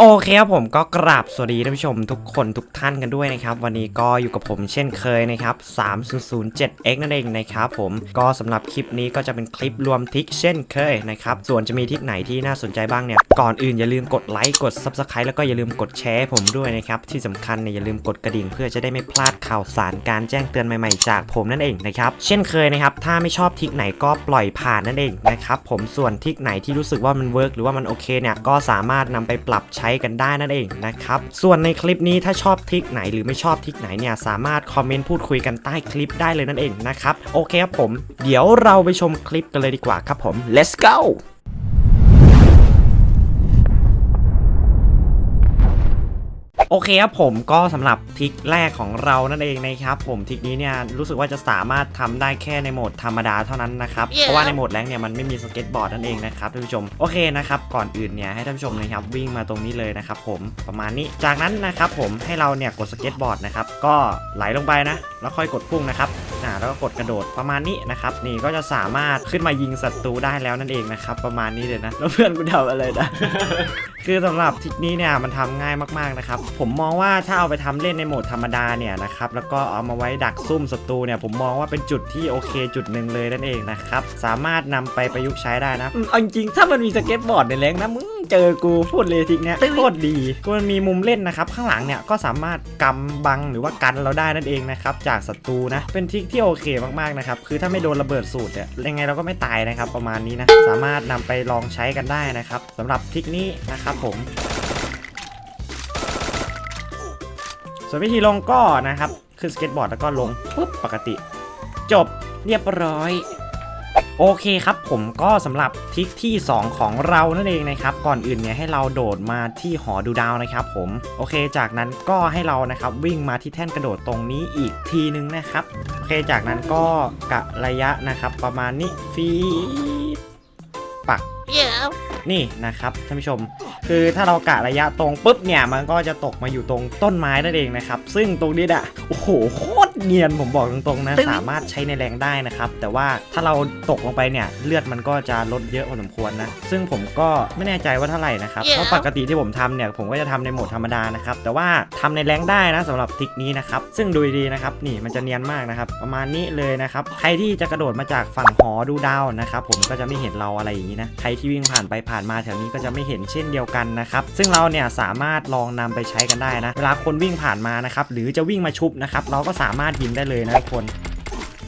โอเคครับผมก็กราบสวัสดีท่านผู้ชมทุกคนทุกท่านกันด้วยนะครับ วันนี้ก็อยู่กับผมเช่นเคยนะครับ 3007x นั่นเองนะครับผมก็สำหรับคลิปนี้ก็จะเป็นคลิปรวมทิกเช่นเคยนะครับส่วนจะมีทิกไหนที่น่าสนใจบ้างเนี่ยก่อนอื่นอย่าลืมกดไลค์กด Subscribe แล้วก็อย่าลืมกดแชร์ผมด้วยนะครับที่สำคัญเนี่ยอย่าลืมกดกระดิ่งเพื่อจะได้ไม่พลาดข่าวสารการแจ้งเตือนใหม่ๆจากผมนั่นเองนะครับเช่นเคยนะครับถ้าไม่ชอบทิกไหนก็ปล่อยผ่านนั่นเองนะครับผมส่วนทิกไหนที่รู้สึกว่ามันเวิร์กหรือว่ามันโอเคเนี่ยก็สามารถนำไปปรับใช้ช้กันได้นั่นเองนะครับ ส่วนในคลิปนี้ถ้าชอบทิกไหนหรือไม่ชอบทิกไหนเนี่ยสามารถคอมเมนต์พูดคุยกันใต้คลิปได้เลยนั่นเองนะครับ โอเคครับผม เดี๋ยวเราไปชมคลิปกันเลยดีกว่าครับผม let's go โอเคครับผมก็สำหรับทริกแรกของเรานั่นเองนะครับผมทริกนี้เนี่ยรู้สึกว่าจะสามารถทำได้แค่ในโหมดธรรมดาเท่านั้นนะครับ Yeah. เพราะว่าในโหมดแรงเนี่ยมันไม่มีสเก็ตบอร์ดนั่นเองนะครับท่านผู้ชมโอเคนะครับก่อนอื่นเนี่ยให้ท่านผู้ชมนะครับวิ่งมาตรงนี้เลยนะครับผมประมาณนี้จากนั้นนะครับผมให้เราเนี่ยกดสเก็ตบอร์ดนะครับก็ไหลลงไปนะ แล้วค่อยกดพุ่งนะครับอ่าแล้วก็กดกระโดดประมาณนี้นะครับ นี่ก็จะสามารถขึ้นมายิงศัตรูได้แล้วนั่นเองนะครับ ประมาณนี้เลยนะแล้วเพื่อนกูทำอะไรนะคือสำหรับทริกนี้เนี่ยมันทำง่ายมากๆนะครับ ผมมองว่าถ้าเอาไปทำเล่นในโหมดธรรมดาเนี่ยนะครับแล้วก็เอามาไว้ดักซุ่มศัตรูเนี่ยผมมองว่าเป็นจุดที่โอเคจุดหนึ่งเลยนั่นเองนะครับสามารถนำไปประยุกต์ใช้ได้นะอืมเอาจริงๆถ้ามันมีสเก็ตบอร์ดในแรงนะมึงเจอกูพูดเลยทริกเนี้ยโคตรดีก็มันมีมุมเล่นนะครับ ข้างหลังเนี่ยก็สามารถกำบังหรือว่ากันเราได้นั่นเองนะครับจากศัตรูนะ เป็นทริคที่โอเคมากๆนะครับ คือถ้าไม่โดนระเบิดสูตรเนี่ยยังไงเราก็ไม่ตายนะครับ ประมาณนี้นะ สามารถนำไปลองใช้กันได้นะครับสำหรับทริคนี้นะครับผมส่วนวิธีลงก็นะครับ ขึ้นสเก็ตบอร์ดแล้วก็ลงปุ๊บปกติ จบเรียบร้อย โอเคครับผมก็สำหรับทริกที่ 2 ของเรานั่นเองนะครับก่อนอื่นเนี่ยให้เราโดดมาที่หอดูดาวนะครับผมโอเคจากนั้นก็ให้เรานะครับวิ่งมาที่แท่นกระโดดตรงนี้อีกทีนึงนะครับโอเคจากนั้นก็กะระยะนะครับประมาณนี้ฟีดปัก Yeah. นี่นะครับท่านผู้ชม คือถ้าเรากะระยะตรงปุ๊บเนี่ยมันก็จะตกมาอยู่ตรงต้นไม้นั่นเองนะครับ ซึ่งตรงนี้อะโอ้โหโคตรเนียนผมบอกตรงๆนะตึ้งสามารถใช้ในแรงได้นะครับ แต่ว่าถ้าเราตกลงไปเนี่ยเลือดมันก็จะลดเยอะพอสมควรนะ ซึ่งผมก็ไม่แน่ใจว่าเท่าไหร่นะครับ Yeah. เพราะปกติที่ผมทำเนี่ยผมก็จะทำในโหมดธรรมดานะครับแต่ว่าทำในแรงได้นะสำหรับทริกนี้นะครับซึ่งดูดีๆนะครับนี่มันจะเนียนมากนะครับประมาณนี้เลยนะครับใครที่จะกระโดดมาจากฝั่งหอดูดาวนะครับผมก็จะไม่เห็นเราอะไรอย่างนี้นะใครที่วิ่งผ่านไปผ่านมาแถวนี้ก็จะไม่เห็นเช่นเดียวกันนะครับซึ่งเราเนี่ยสามารถลองนำไปใช้กันได้นะเวลาคนวิ่งผ่านมานะครับหรือจะวิ่งมาชุบนะครับเราก็สามารถยิงได้เลยนะทุกคน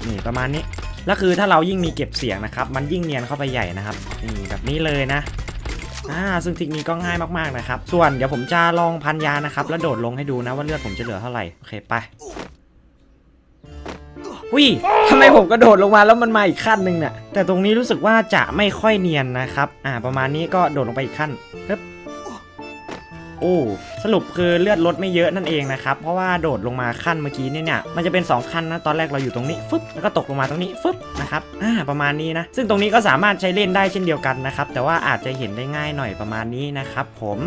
นี่ประมาณนี้แล้วคือถ้าเรายิ่งมีเก็บเสียงนะครับมันยิ่งเนียนเข้าไปใหญ่นะครับนี่แบบนี้เลยนะอ่าซึ่งทิกนี้ก็ง่ายมากๆนะครับ ส่วนเดี๋ยวผมจะลองพันยานะครับ แล้วโดดลงให้ดูนะว่าเลือดผมจะเหลือเท่าไหร่ โอเคไปวิทำไมผมกระโดดลงมาแล้วมันมาอีกขั้นหนึ่งเนี่ยแต่ตรงนี้รู้สึกว่าจะไม่ค่อยเนียนนะครับ อ่า ประมาณนี้ก็โดดลงไปอีกขั้นปึ๊บ โอ้สรุปคือเลือดลดไม่เยอะนั่นเองนะครับเพราะว่าโดดลงมาขั้นเมื่อกี้เนี่ยเนี่ยมันจะเป็น 2 ขั้นนะตอนแรกเราอยู่ตรงนี้ฟึบแล้วก็ตกลงมาตรงนี้ฟึบนะครับอ่าประมาณนี้นะซึ่งตรงนี้ก็สามารถใช้เล่นได้เช่นเดียวกันนะครับแต่ว่าอาจจะเห็นได้ง่ายหน่อยประมาณนี้นะครับผม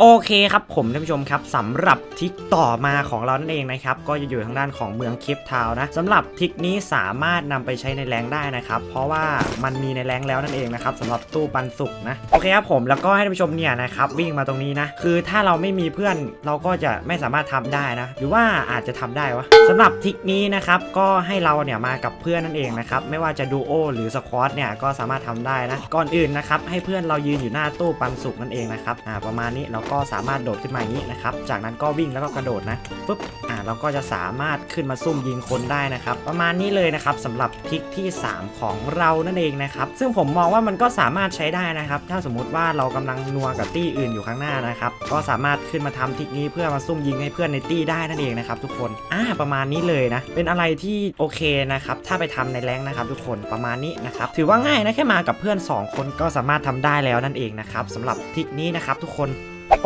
โอเคครับผมท่านผู้ชมครับสำหรับทริกต่อมาของเรานั่นเองนะครับก็จะอยู่ทางด้านของเมืองเคปทาวนะสำหรับทริกนี้สามารถนำไปใช้ในแรงได้นะครับเพราะว่ามันมีในแรงแล้วนั่นเองนะครับสำหรับตู้ปันสุกนะโอเคครับผมแล้วก็ให้ท่านผู้ชมเนี่ยนะครับวิ่งมาตรงนี้นะคือถ้าเราไม่มีเพื่อนเราก็จะไม่สามารถทำได้นะหรือว่าอาจจะทำได้วะสำหรับทริกนี้นะครับก็ให้เราเนี่ยมากับเพื่อนนั่นเองนะครับไม่ว่าจะดูโอหรือสควอตเนี่ยก็สามารถทำได้นะก่อนอื่นนะครับให้เพื่อนเรายืนอยู่หน้าตู้ปันสุกนั่นเองนะครับอ่าประมาณนี้เราก็สามารถโดดขึ้นมาอย่างนี้นะครับ จากนั้นก็วิ่งแล้วก็กระโดดนะปุ๊บอ่าเราก็จะสามารถขึ้นมาซุ่มยิงคนได้นะครับ ประมาณนี้เลยนะครับสำหรับทิกที่ 3 ของเรานั่นเองนะครับซึ่งผมมองว่ามันก็สามารถใช้ได้นะครับ ถ้าสมมุติว่าเรากำลังนัวกับตี้อื่นอยู่ข้างหน้านะครับก็สามารถขึ้นมาทำทริกนี้เพื่อมาซุ่มยิงให้เพื่อนในตี้ได้นั่นเองนะครับทุกคนอ่าประมาณนี้เลยนะเป็นอะไรที่โอเคนะครับถ้าไปทำในแรงนะครับ ทุกคนประมาณนี้นะครับถือว่าง่ายนะแค่มากับเพื่อน 2 คนก็สามารถทำได้แล้วนั่นเองนะครับสำหรับทิกนี้นะครับทุกคน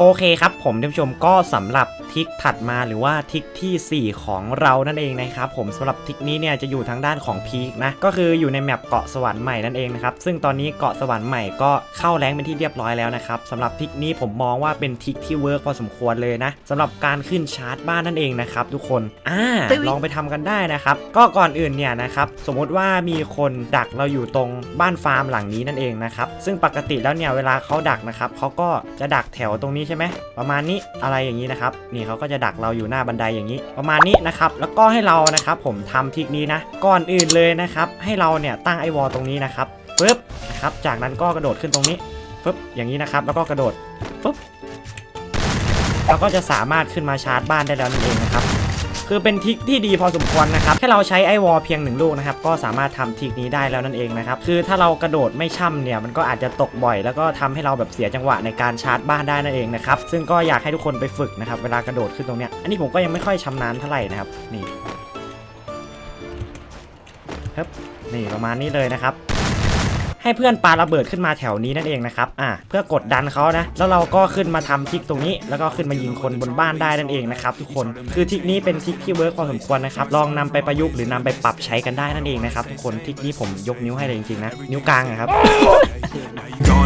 โอเคครับผมท่านผู้ชมก็สำหรับทริกถัดมาหรือว่าทริกทีสี่ 4 ของเรานั่นเองนะครับผมสำหรับทริกนี้เนี่ยจะอยู่ทางด้านของพีคนะก็คืออยู่ในแมปเกาะสวรรค์ใหม่นั่นเองนะครับซึ่งตอนนี้เกาะสวรรค์ใหม่ก็เข้าแรงเป็นที่เรียบร้อยแล้วนะครับสำหรับทริกนี้ผมมองว่าเป็นทริกที่เวิร์กพอสมควรเลยนะสำหรับการขึ้นชาร์จบ้านนั่นเองนะครับทุกคนอ่าตึ้งลองไปทำกันได้นะครับก็ก่อนอื่นเนี่ยนะครับสมมุติว่ามีคนดักเราอยู่ตรงบ้านฟาร์มหลังนี้นั่นเองนะครับซึ่งปกติแล้วเนี่ยเวลาเขาดักนะครับเขาก็จะดักแถวตรงนี้ใช่ไหมประมาณนี้อะไรอย่างนี้นะครับนี่เขาก็จะดักเราอยู่หน้าบันไดอย่างนี้ ประมาณนี้นะครับแล้วก็ให้เรานะครับผมทำทริกนี้นะก่อนอื่นเลยนะครับให้เราเนี่ยตั้งไอวอลตรงนี้นะครับปึ๊บนะครับจากนั้นก็กระโดดขึ้นตรงนี้ปึ๊บอย่างนี้นะครับแล้วก็กระโดดปึ๊บเราก็จะสามารถขึ้นมาชาร์จบ้านได้แล้วนั่นเองนะครับ คือเป็นทิกที่ดีพอสมควรนะครับแค่เราใช้ไอวอลเพียงหนึ่งลูกนะครับก็สามารถทำทิกนี้ได้แล้วนั่นเองนะครับคือถ้าเรากระโดดไม่ช่ำเนี่ยมันก็อาจจะตกบ่อย แล้วก็ทำให้เราแบบเสียจังหวะในการชาร์จบ้านได้นั่นเองนะครับซึ่งก็อยากให้ทุกคนไปฝึกนะครับเวลากระโดดขึ้นตรงเนี้ยอันนี้ผมก็ยังไม่ค่อยชำนาญเท่าไหร่นะครับนี่ครับนี่ประมาณนี้เลยนะครับ ให้เพื่อนปาระเบิดขึ้นมาแถวนี้นั่นเองนะครับอ่าเพื่อกดดันเขานะ แล้วเราก็ขึ้นมาทำทิกตรงนี้ แล้วก็ขึ้นมายิงคนบนบ้านได้นั่นเองนะครับทุกคนคือทิกนี้เป็นทิกที่เวิร์กพอสมควรนะครับลองนำไปประยุกต์หรือนำไปปรับใช้กันได้นั่นเองนะครับทุกคนทิกนี้ผมยกนิ้วให้เลยจริงๆนะนิ้วกลางนะครับ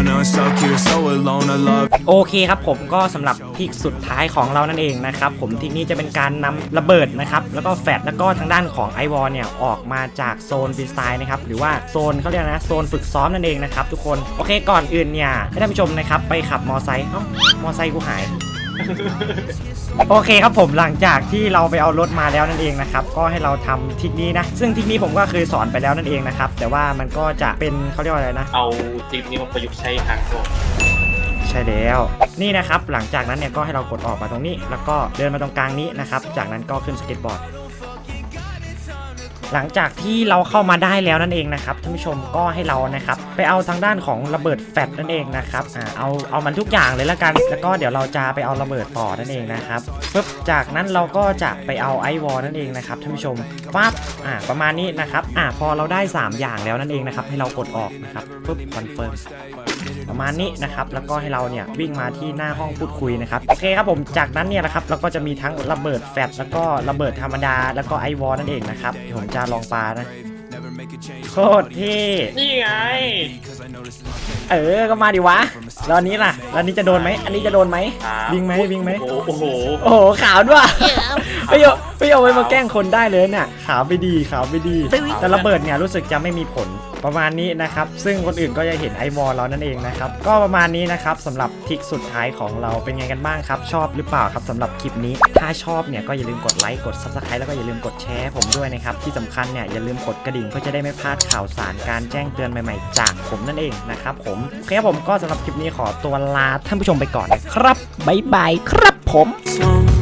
Gonna suck you so alone, I love โอเคครับผมก็สำหรับทริกสุดท้ายของเรานั่นเองนะครับผมทีนี้จะเป็นการนำระเบิดนะครับแล้วก็แฟดแล้วก็ทางด้านของไอวอลเนี่ยออกมาจากโซนฟรีสไตล์นะครับหรือว่าโซนเขาเรียกนะโซนฝึกซ้อมนั่นเองนะครับทุกคนโอเคก่อนอื่นเนี่ยให้ท่านผู้ชมนะครับไปขับมอไซค์เอ้ามอไซค์กูหาย โอเคครับผมหลังจากที่เราไปเอารถมาแล้วนั่นเองนะครับก็ให้เราทำทริกนี้นะ ซึ่งทริกนี้ผมก็เคยสอนไปแล้วนั่นเองนะครับแต่ว่ามันก็จะเป็นเขาเรียกว่าอะไรนะ เอาทริปนี้มาประยุกต์ใช้ทางโลกใช่แล้วนี่นะครับหลังจากนั้นเนี่ยก็ให้เรากดออกมาตรงนี้ แล้วก็เดินมาตรงกลางนี้นะครับจากนั้นก็ขึ้นสเก็ตบอร์ด หลังจากที่เราเข้ามาได้แล้วนั่นเองนะครับท่านผู้ชมก็ให้เรานะครับไปเอาทางด้านของระเบิดแฟดนั่นเองนะครับอ่าเอาเอามันทุกอย่างเลยละกัน แล้วก็เดี๋ยวเราจะไปเอาระเบิดต่อนั่นเองนะครับปึ๊บจากนั้นเราก็จะไปเอาไอวอลนั่นเองนะครับท่านผู้ชมปั๊บอ่าประมาณนี้นะครับอ่าพอเราได้ 3 อย่างแล้วนั่นเองนะครับให้เรากดออกนะครับปึ๊บคอนเฟิร์ม ประมาณนี้นะครับแล้วก็ให้เราเนี่ยวิ่งมาที่หน้าห้องพูดคุยนะครับโอเคครับผมจากนั้นเนี่ยนะครับเราก็จะมีทั้งระเบิดแฟลชแล้วก็ระเบิดธรรมดา แล้วก็ไอวอลนั่นเองนะครับเดี๋ยวผมจะลองปานะ Never make a change โคตรเท่นี่ไง Cause I know this is my เออก็มาดิวะ แล้วอันนี้ล่ะแล้วอันนี้จะโดนไหมอันนี้จะโดนไหมครับวิ่งไหมวิ่งไหมโอ้โหโอ้โหขาวด้วยไม่โยไม่โยไว้มาแกล้งคนได้เลยเนี่ยขาวไปดีขาวไปดี แต่ระเบิดเนี่ยรู้สึกจะไม่มีผลประมาณนี้นะครับ ซึ่งคนอื่นก็จะเห็นไอวอลเรานั่นเองนะครับ ก็ประมาณนี้นะครับสำหรับทริกสุดท้ายของเราเป็นไงกันบ้างครับ ชอบหรือเปล่าครับสำหรับคลิปนี้ ถ้าชอบเนี่ยก็อย่าลืมกดไลค์กด subscribe แล้วก็อย่าลืมกดแชร์ผมด้วยนะครับ ที่สำคัญเนี่ยอย่าลืมกดกระดิ่งเพื่อจะได้ไม่พลาดข่าวสารการแจ้งเตือนใหม่ ๆ จากผมนั่นเองนะครับผมโอเคครับผมก็สำหรับคลิปนี้ขอตัวลาท่านผู้ชมไปก่อนนะครับบ๊ายบายครับผม